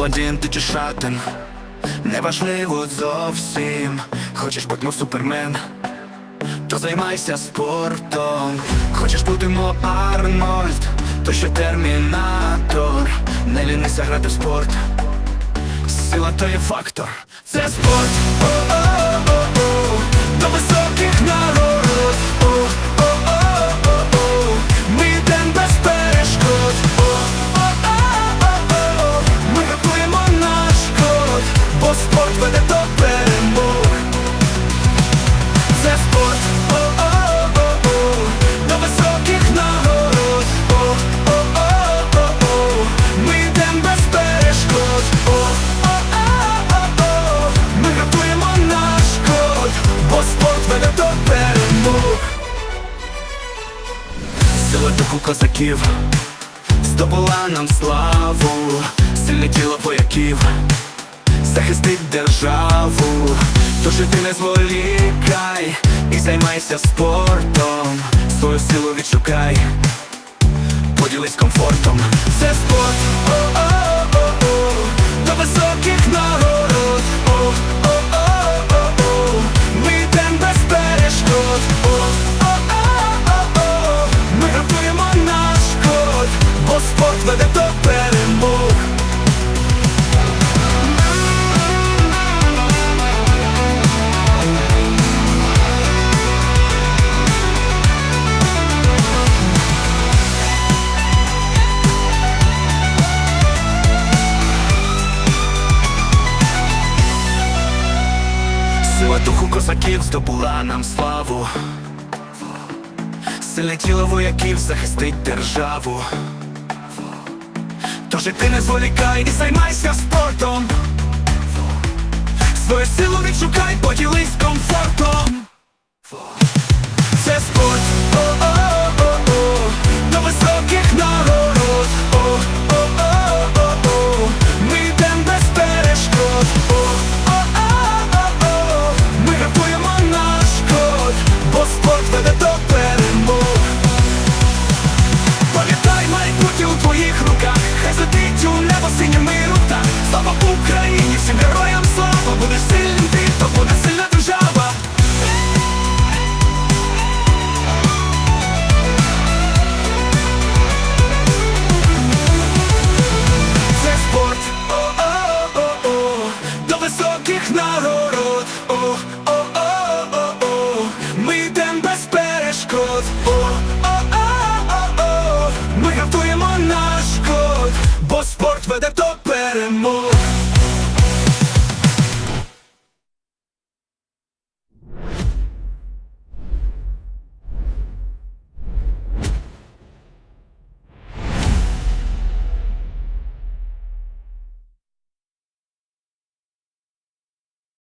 блондин, чи шатен? Неважливо зовсім. Хочеш бути мов супермен? То займайся спортом. Хочеш бути мов Арнольд? То ще термінатор. Не лінися грати в спорт. Сила то є фактор. Це спорт. О-о-о-о-о. До веде до перемог. Це спорт. О-о-о-о-о. До високих нагород. О-о-о-о-о. Ми йдем без перешкод. О-о-о-о-о. Ми готуємо наш код Бо спорт веде до перемог. Сила духу козаків Здобула нам славу. Сильне тіло вояків захистить державу, тож і ти не зволікай і займайся спортом, духу козаків здобула нам славу. Сильне тіло вояків захистить державу. Тож і ти не зволікай і займайся спортом. Свою силу відшукай, поділ код. О о о о о. Ми гартуємо наш код, бо спорт веде до перемог.